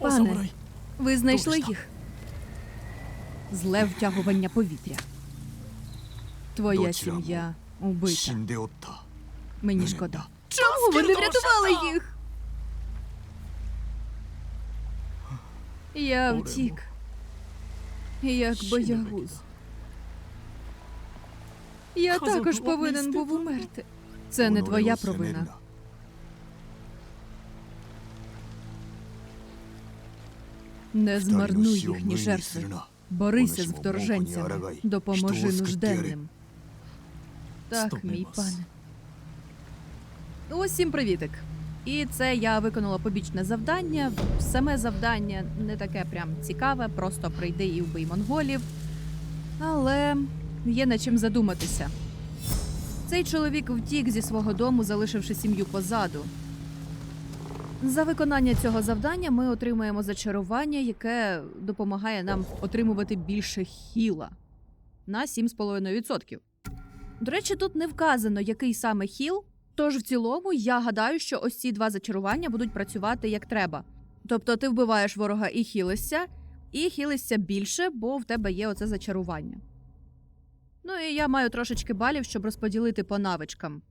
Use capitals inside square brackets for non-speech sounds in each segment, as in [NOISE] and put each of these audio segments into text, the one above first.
Пане, ви знайшли їх? Зле втягування повітря. Твоя сім'я убита. Мені шкода. Чому ви не врятували їх? Я втік. Як боягуз. Я також повинен був умерти. Це не твоя провина. не змарнуй їхні жертви. Борися з вторженцями, допоможи нужденним. Так, мій пане. Усім привітик. І це я виконала побічне завдання. Саме завдання не таке прям цікаве, просто прийди і вбий монголів. Але є над чим задуматися. Цей чоловік втік зі свого дому, залишивши сім'ю позаду. За виконання цього завдання ми отримуємо зачарування, яке допомагає нам отримувати більше хіла на 7,5%. До речі, тут не вказано, який саме хіл. Тож в цілому я гадаю, що ось ці два зачарування будуть працювати як треба. Тобто ти вбиваєш ворога і хілишся, і хілишся більше, бо в тебе є оце зачарування. Ну і я маю трошечки балів, щоб розподілити по навичкам.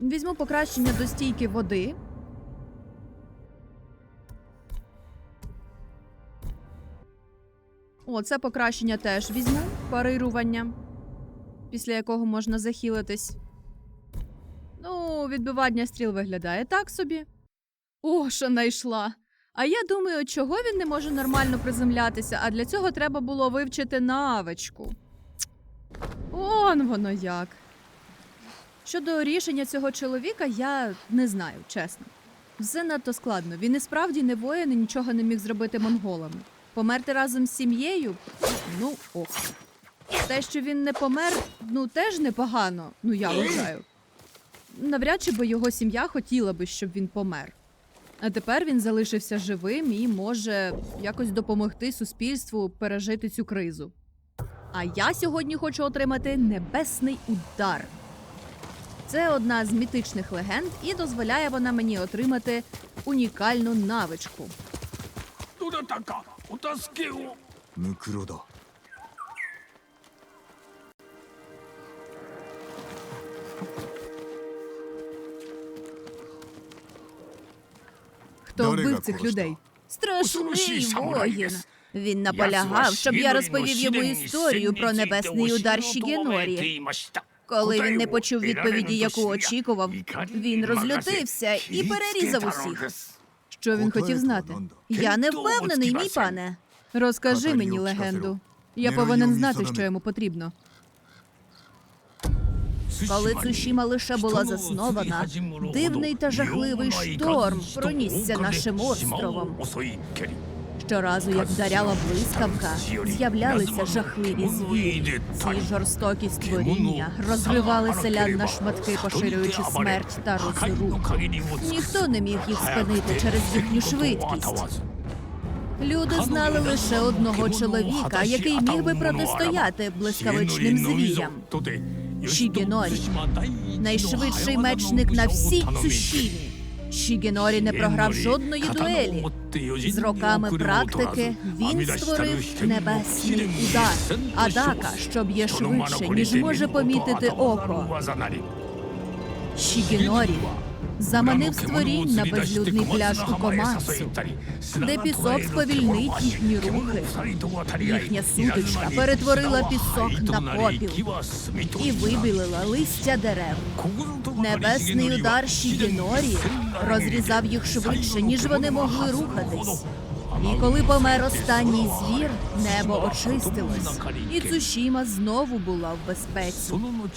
Візьму покращення до стійки води. О, це покращення теж візьму. Парирування, після якого можна захилитись. Ну, відбивання стріл виглядає так собі. О, що знайшла. А я думаю, чого він не може нормально приземлятися, а для цього треба було вивчити навичку. Он воно як. Щодо рішення цього чоловіка, я не знаю, чесно. Все надто складно. Він і справді не воїн і нічого не міг зробити монголами. Померти разом з сім'єю? Ну, ок. Те, що він не помер, ну теж непогано, ну я вважаю. Навряд чи би його сім'я хотіла би, щоб він помер. А тепер він залишився живим і може якось допомогти суспільству пережити цю кризу. А я сьогодні хочу отримати небесний удар. Це одна з мітичних легенд, і дозволяє вона мені отримати унікальну навичку. Микруда. Ну, Хто вбив цих людей? Страшний воїн. Він наполягав, щоб я розповів йому історію про небесний удар Шігінорі. Коли він не почув відповіді, яку очікував, він розлютився і перерізав усіх. Що він хотів знати? Я не впевнений, мій пане. Розкажи мені легенду. Я повинен знати, що йому потрібно. Коли Цушіма лише була заснована, дивний та жахливий шторм пронісся нашим островом. Щоразу, як вдаряла блискавка, з'являлися жахливі звірі. Ці жорстокі створіння розривали селян на шматки, поширюючи смерть та розруху. Ніхто не міг їх спинити через їхню швидкість. Люди знали лише одного чоловіка, який міг би протистояти блискавичним звірям. Шігенорі. Найшвидший мечник на всій Цушімі. Шігенорі не програв жодної дуелі. З роками практики він створив небесний удар, Адака, що б'є швидше, ніж може помітити око. Шігенорі заманив створінь на безлюдний пляж у Комасу, де пісок сповільнить їхні рухи. Їхня сутичка перетворила пісок на попіл і вибілила листя дерев. Небесний удар Шігінорі розрізав їх швидше, ніж вони могли рухатись. І коли помер останній звір, небо очистилось, і Цушіма знову була в безпеці.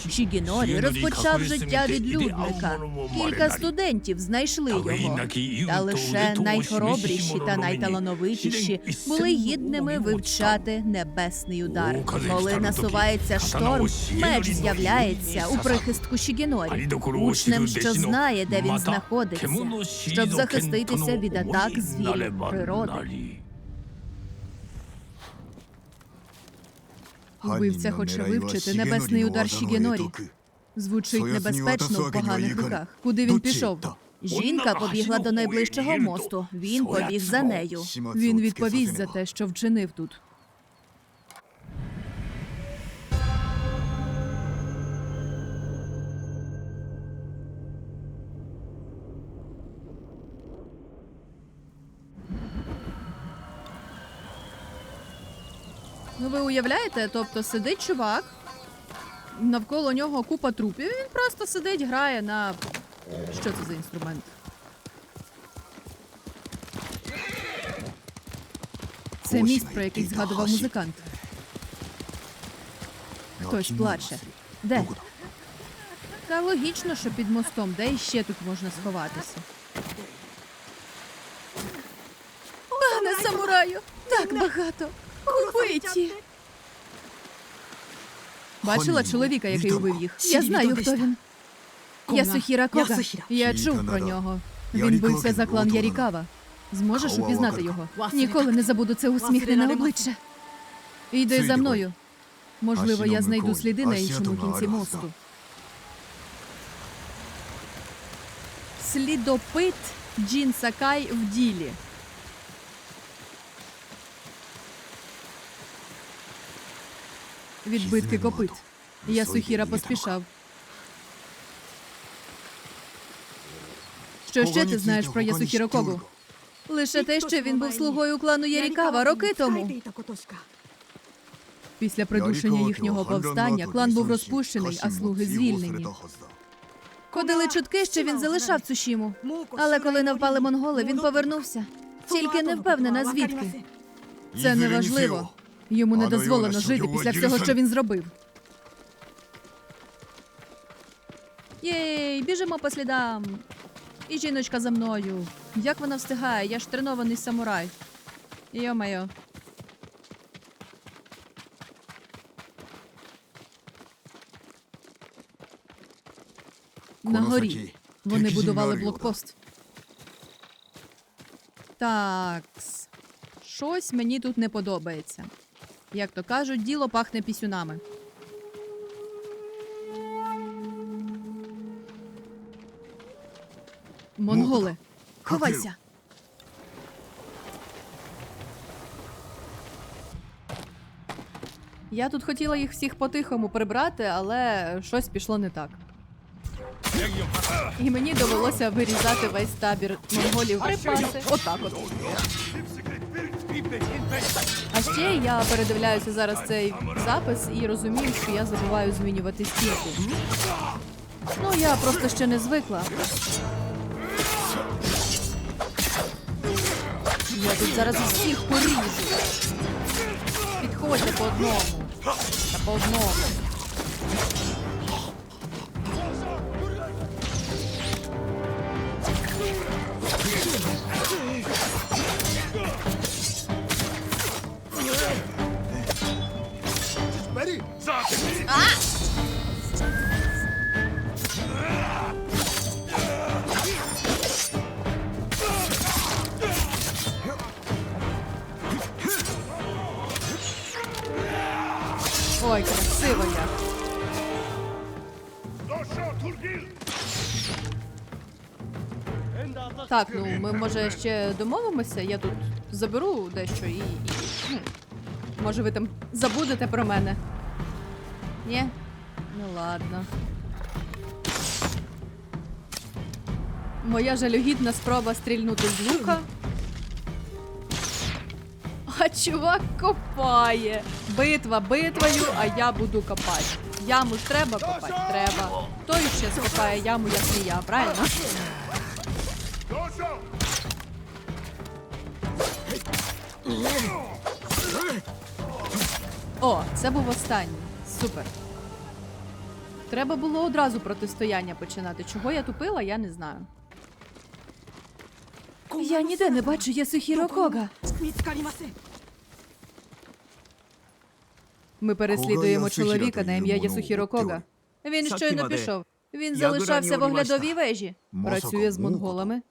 Шігінорі розпочав життя відлюдника. Кілька студентів знайшли його, та лише найхоробріші та найталановитіші були гідними вивчати небесний удар. Коли насувається шторм, меч з'являється у прихистку Шігінорі, учнем, що знає, де він знаходиться, щоб захиститися від атак звірів природи. Вбивця хоче вивчити небесний удар Шігенорі. Звучить небезпечно в поганих руках. Куди він пішов? Жінка побігла до найближчого мосту. Він побіг за нею. Він відповість за те, що вчинив тут. Ну, ви уявляєте, тобто сидить чувак, навколо нього купа трупів, і він просто сидить, грає на. Що це за інструмент? Це міст, про який згадував музикант. Хтось плаче. Де? Та логічно, що під мостом, де іще тут можна сховатися. Пане самураю! Так багато! Убиті! Бачила чоловіка, який убив їх. Я знаю, хто він. Ясухіра Кога. Я чув про нього. Він бився за клан Ярікава. Зможеш упізнати його? Ніколи не забуду це усміхнене обличчя. Йди за мною. Можливо, я знайду сліди на іншому кінці мосту. Слідопит Джін Сакай в ділі. Відбитки копит. Ясухіра поспішав. Що ще ти знаєш про Ясухіро Когу? Лише те, що він був слугою клану Ярікава роки тому. Після придушення їхнього повстання клан був розпущений, а слуги звільнені. Ходили чутки, що він залишав Цушіму. Але коли навпали монголи, він повернувся. Тільки не впевнена звідки. Це не важливо. Йому не дозволено жити після всього, що він зробив. Єй, біжимо по слідам. І жіночка за мною. Як вона встигає? Я ж тренований самурай. Йо-моє. На горі. Вони будували блокпост. Такс. Щось мені тут не подобається. Як то кажуть, діло пахне пісюнами. Монголи, ховайся. Я тут хотіла їх всіх по-тихому прибрати, але щось пішло не так. І мені довелося вирізати весь табір монголів припаси. Отак от. А ще я передивляюся зараз цей запис і розумію, що я забуваю змінювати стійку. Ну, я просто ще не звикла. Я тут зараз всіх поріжу. Підходьте по одному. Та по одному. Ой, красиво. Так, ну ми може ще домовимося. Я тут заберу дещо і. і може ви там забудете про мене. Ні? Ну ладно. Моя жалюгідна спроба стрільнути з лука. Чувак копає. Битва битвою, а я буду копати. Яму ж треба копати? Треба. Хто ще скопає яму, як не я, правильно? О, це був останній. Супер. Треба було одразу протистояння починати. Чого я тупила, я не знаю. Я ніде не бачу Ясухіро Кога. Ми переслідуємо чоловіка на ім'я Ясухіро Кога. Він щойно пішов. Він залишався в оглядовій вежі. Працює з монголами.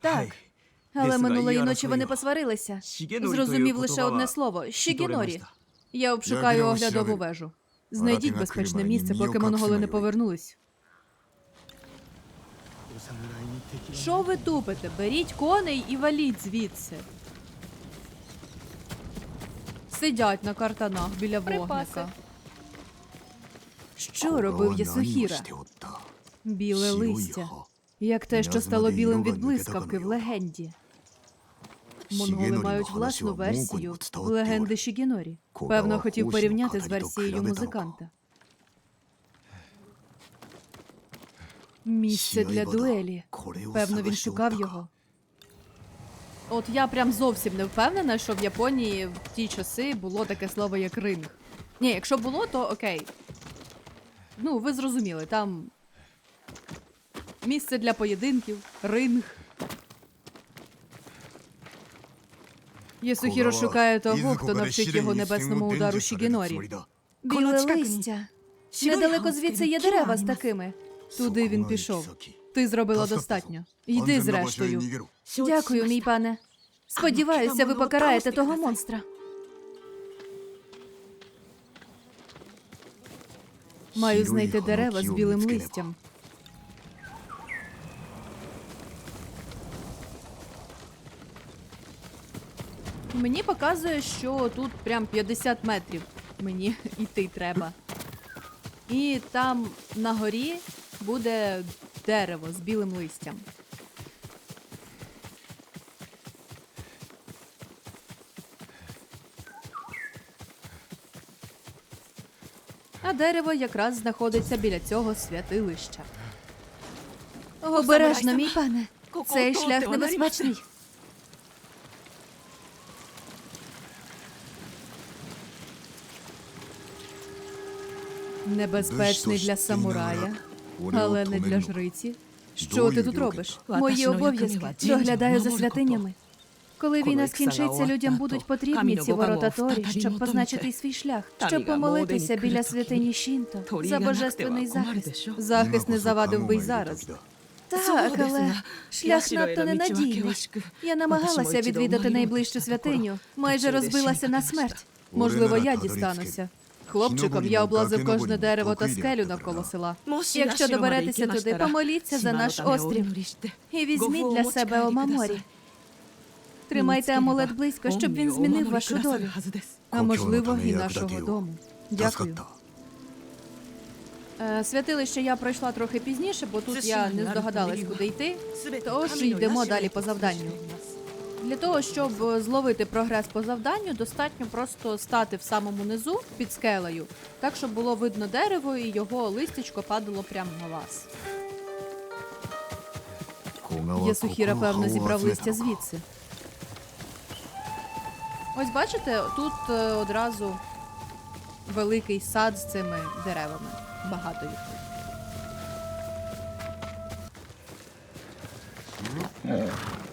Так. Але минулої ночі вони посварилися. Зрозумів лише одне слово Шігінорі. Я обшукаю оглядову вежу. Знайдіть безпечне місце, поки монголи не повернулись. Що ви тупите? Беріть коней і валіть звідси. Сидять на картанах біля вогника. Що робив Ясухіра? Біле листя. Як те, що стало білим від блискавки в легенді. Монголи мають власну версію легенди Шігінорі. Певно, хотів порівняти з версією музиканта. Місце для дуелі. Певно, він шукав його. От я прям зовсім не впевнена, що в Японії в ті часи було таке слово як ринг. Ні, якщо було, то окей. Ну, ви зрозуміли, там місце для поєдинків, ринг. Єсухіро шукає того, хто навчить його небесному удару Шігінорі. Біле листя. Недалеко звідси є дерева з такими. Туди він пішов. Ти зробила достатньо. Йди зрештою. Дякую, мій пане. Сподіваюся, ви покараєте того монстра. Маю знайти дерева з білим листям. Мені показує, що тут прям 50 метрів. Мені [LAUGHS] йти треба. І там на горі буде дерево з білим листям. А дерево якраз знаходиться біля цього святилища. Обережно, мій пане. Цей шлях небезпечний. Небезпечний для самурая, але не для жриці. Що ти тут робиш? Мої обов'язки. Доглядаю за святинями. Коли війна скінчиться, людям будуть потрібні ці ворота Торі, щоб позначити свій шлях, щоб помолитися біля святині Шінто за божественний захист. Захист не завадив би й зараз. Так, але шлях надто ненадійний. Я намагалася відвідати найближчу святиню, майже розбилася на смерть. Можливо, я дістануся. Хлопчиком я облазив кожне дерево та скелю навколо села. Якщо доберетеся туди, помоліться за наш острів і візьміть для себе омаморі. Тримайте амулет близько, щоб він змінив вашу долю. А можливо, і нашого дому. Дякую. Е, Святилище я пройшла трохи пізніше, бо тут я не здогадалась, куди йти. Тож йдемо далі по завданню. Для того, щоб е, зловити прогрес по завданню, достатньо просто стати в самому низу під скелею, так щоб було видно дерево і його листячко падало прямо на вас. Ясухіра, певно, зібрав листя звідси. Ось бачите, тут е, одразу великий сад з цими деревами. Багато їх. тут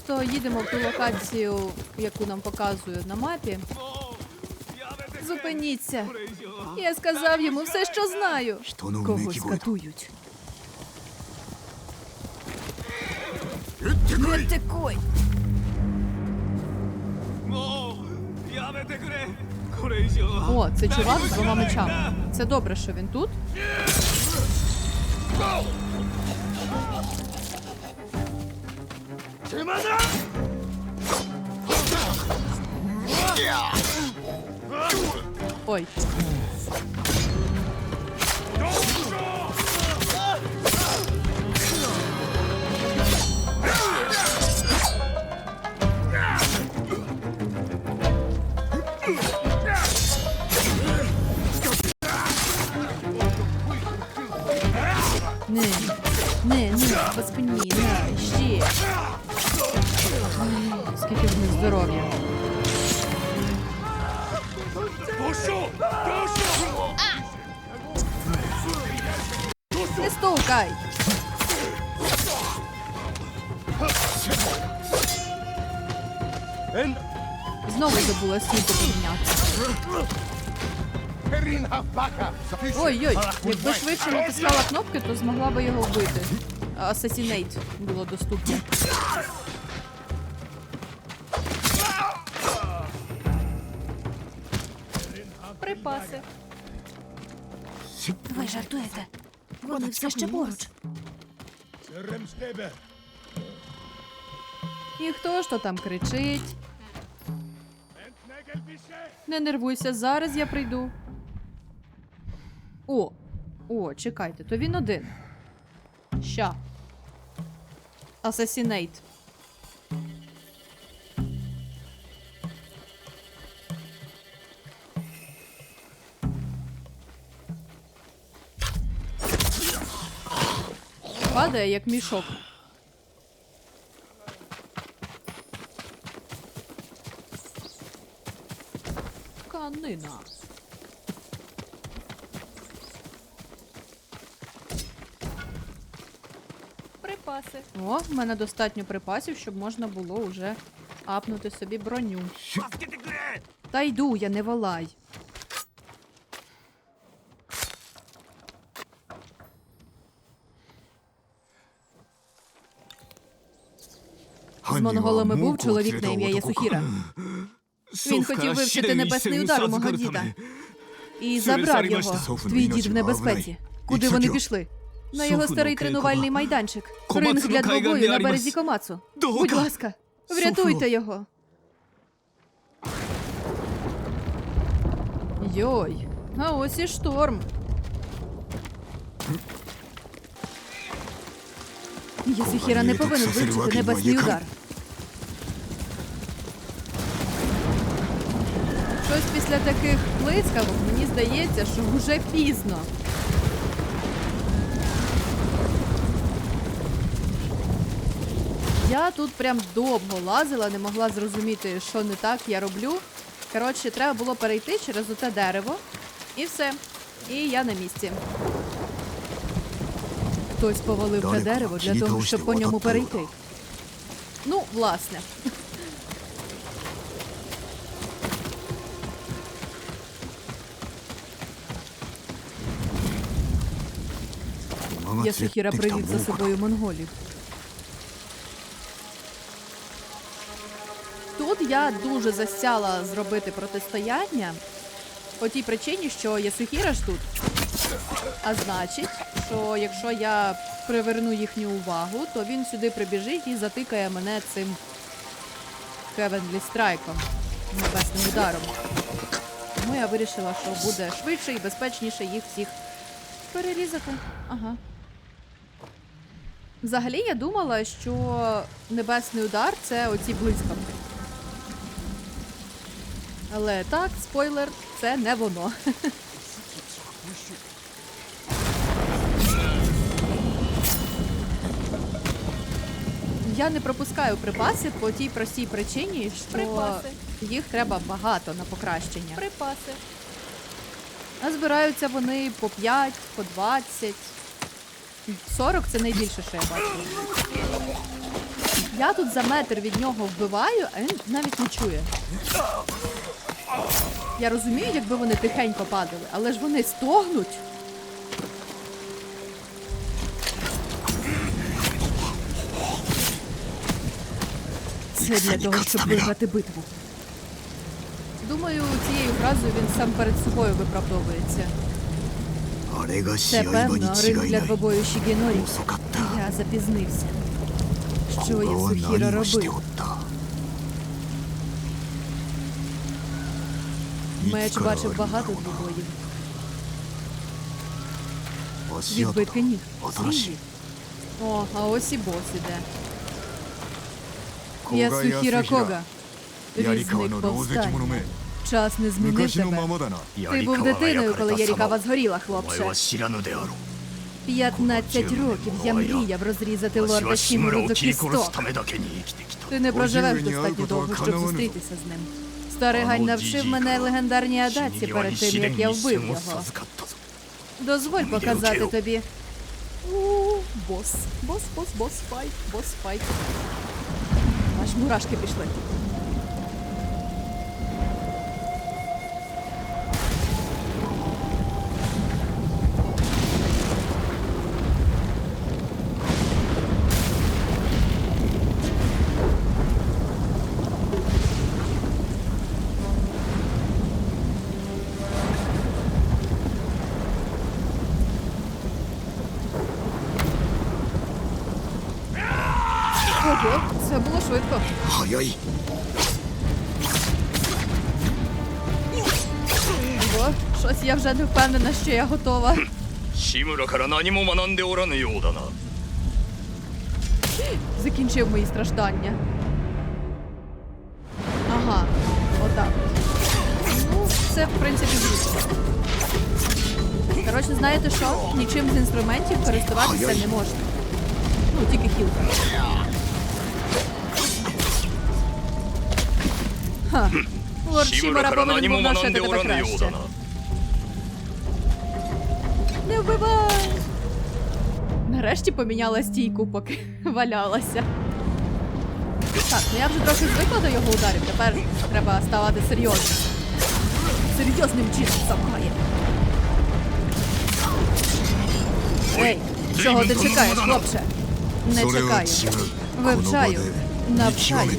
просто їдемо в ту локацію, яку нам показують на мапі. Зупиніться. Я сказав йому все, що знаю. Когось катують. Не втекуй! О, це чувак з двома мечами. Це добре, що він тут. Ой. Не, не, здоров'я. Не стовкай! Знову забула світу підняти. Ой-ой, якби швидше натискала кнопки, то змогла би його вбити. Асасінейт було доступно. Ви жартуєте? Вони все ще поруч. І хто ж то там кричить? Не нервуйся, зараз я прийду. О, о, чекайте, то він один. Ща. Асасінейт. падає, як мішок. Канина. Припаси. О, в мене достатньо припасів, щоб можна було уже апнути собі броню. Та йду, я не валай. З монголами був чоловік на ім'я Ясухіра. [LAUGHS] Він хотів вивчити небесний удар у мого діда і забрав його. Твій дід в небезпеці. Куди вони пішли? На його старий тренувальний майданчик. Ринг для двобою на березі Комацу. Будь ласка, врятуйте його. Йой, а ось і шторм. Ясухіра не повинен вивчити небесний удар. Щось після таких блискавок мені здається, що вже пізно. Я тут прям довго лазила, не могла зрозуміти, що не так я роблю. Коротше, треба було перейти через оте дерево. І все. І я на місці. Хтось повалив те дерево для того, щоб по ньому перейти. Ну, власне. Ясухіра привів за собою монголів. Тут я дуже засяла зробити протистояння по тій причині, що Ясухіра ж тут. А значить, що якщо я приверну їхню увагу, то він сюди прибіжить і затикає мене цим Хевенлі страйком, небесним ударом. Тому я вирішила, що буде швидше і безпечніше їх всіх перерізати. Ага. Взагалі я думала, що небесний удар це оці блискавки. Але так, спойлер, це не воно. Я не пропускаю припаси по тій простій причині, що Припаси. їх треба багато на покращення. Припаси. А збираються вони по 5, по 20. 40 це найбільше, що я бачу. Я тут за метр від нього вбиваю, а він навіть не чує. Я розумію, якби вони тихенько падали, але ж вони стогнуть. Це для того, щоб виграти битву. Думаю, цією фразою він сам перед собою виправдовується. Це певно ринг для двобоюші гінорів. Я запізнився. Що Ясухіро робив? Меч бачив багато двобоїв. Відбитки ніг. Свіжі. О, а ось і бос іде. Ясухіро Кога. Різник повстання. 狼藉 повстань. 者め Час не змінив 昔の тебе. ままだな Ти був дитиною, коли Ярікава згоріла, お前 хлопче. は知らぬであろう 15 років я мріяв розрізати わし лорда は志村 Шімуру を до 切り殺す кісток. ためだけに生きてきた Ти не проживеш Оживлення достатньо Алкотова довго, щоб Канавану. зустрітися з ним. Старий гань навчив мене легендарній адаці перед тим, як я вбив його. 授かったぞ Дозволь показати тобі. У, бос, бос, бос, бос, файт, бос, файт. Аж мурашки пішли. щось я вже не впевнена, що я готова. 志村から何も学んでおらぬようだな Закінчив мої страждання. Ага, отак. Ну, це в принципі зручно. Коротше, знаєте що? Нічим з інструментів користуватися не можна. Ну, тільки хілка. Ха. Лорд 志村 Шімора から повинен 何 був も学 навчити んでお тебе らぬよう краще. не! Нарешті поміняла стійку, поки [LAUGHS] валялася. Так, ну я вже трохи звикла до його ударів. Тепер треба ставати серйозним. Серйозним чином самкає. Ей, чого ти чекаєш, хлопче? Не чекаю. Вивчаю. Навчаю.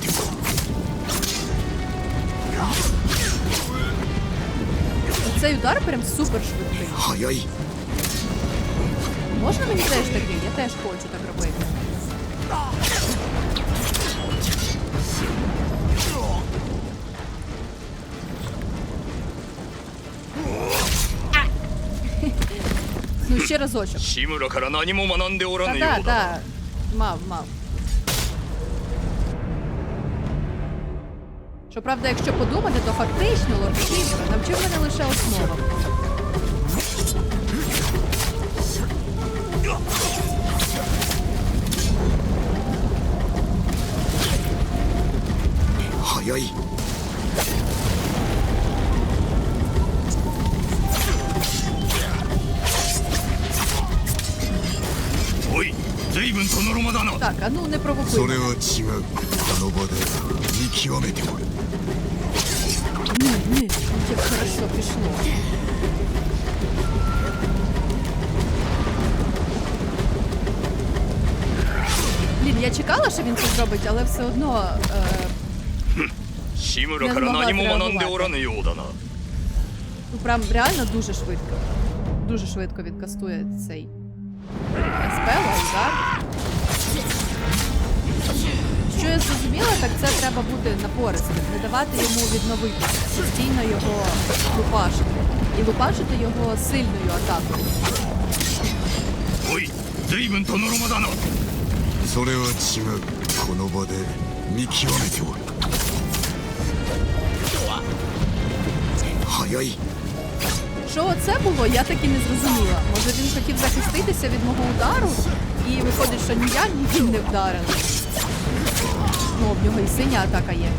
Цей удар прям супер швидкий. Можна мені теж таке? Я теж хочу так робити. [LAUGHS] Ну ще разочок. Та да, да. Мав, мав. Щоправда, якщо подумати, то фактично лорд Шімура навчив мене лише основам. 早い おい随分とのろまだな Так, а ну не そ провокуй. れ мене. は違うこの場で見極めても Ні, ні, як хорошо пішло. Блін, я чекала, що він це зробить, але все одно. Е, 志村から何も学んでおらぬようだな ну прям реально дуже швидко. Дуже швидко він кастує цей спел, удар. Що я зрозуміла, так це треба бути напористим, не давати йому відновитися, постійно його лупашити. І лупашити його сильною атакою. おい随分とのろまだなそれは違うこの場で見極めておる 早い Що це було, я так і не зрозуміла. Може він хотів захиститися від мого удару, і виходить, що ні я, ні він не вдарили. Ну, в нього і синя атака є.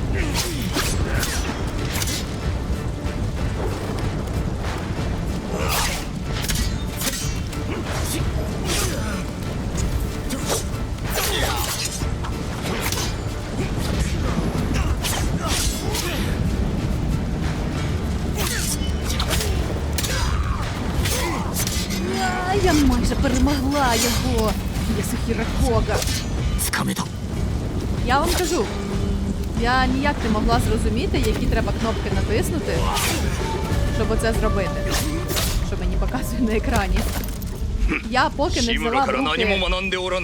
Я ніяк не могла зрозуміти, які треба кнопки натиснути, щоб оце зробити. Що мені показує на екрані. Я поки не взяла руки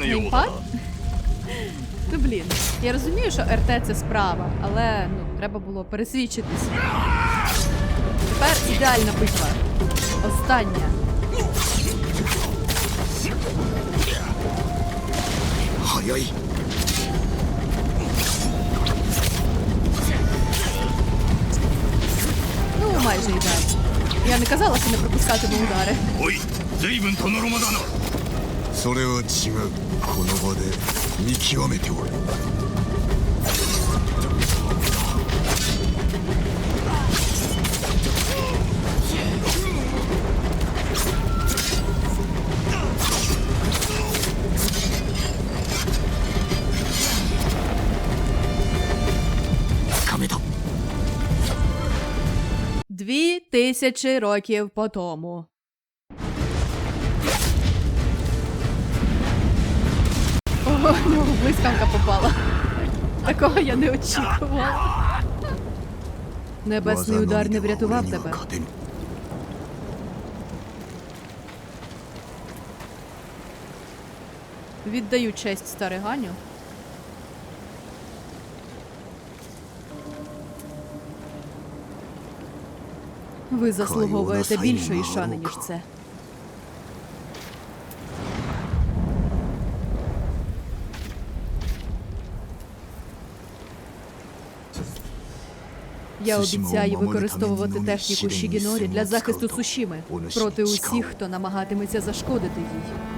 геймпад. Ну блін, я розумію, що РТ це справа, але ну, треба було пересвідчитись. Тепер ідеальна битва. Остання. Ой-ой. Ну, майже ідеально. Я не казала, що не пропускатиму удари. おい随分とのろまだなそれは違うこの場で見極めておる Тисячі років по тому. Ого, блискавка попала. Такого я не очікувала. Небесний удар не врятував тебе. Віддаю честь стариганю. Ви заслуговуєте більшої шани, ніж це. Я обіцяю використовувати техніку Шігінорі для захисту Сушіми проти усіх, хто намагатиметься зашкодити їй.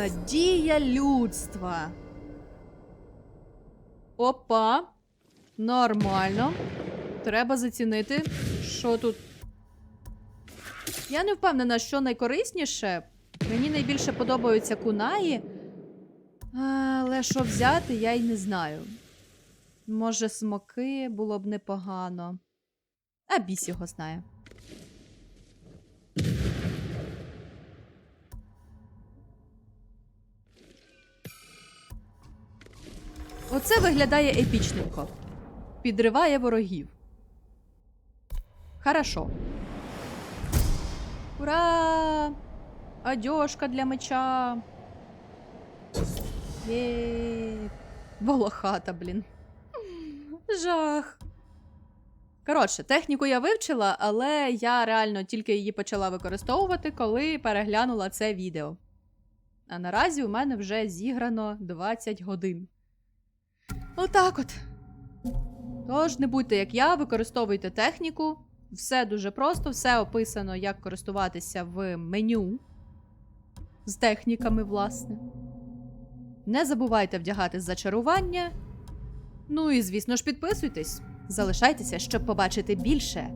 Надія людства. Опа. Нормально. Треба зацінити, що тут. Я не впевнена, що найкорисніше. Мені найбільше подобаються кунаї. Але що взяти, я й не знаю. Може, смоки було б непогано. А біс його знає. Оце виглядає епічненько. Підриває ворогів. Хорошо. Ура! Одежка для меча. Є. Волохата, блін. Жах. Коротше, техніку я вивчила, але я реально тільки її почала використовувати, коли переглянула це відео. А наразі у мене вже зіграно 20 годин. Отак от. Тож не будьте як я, використовуйте техніку. Все дуже просто, все описано, як користуватися в меню з техніками, власне. Не забувайте вдягати зачарування. Ну і, звісно ж, підписуйтесь. Залишайтеся, щоб побачити більше.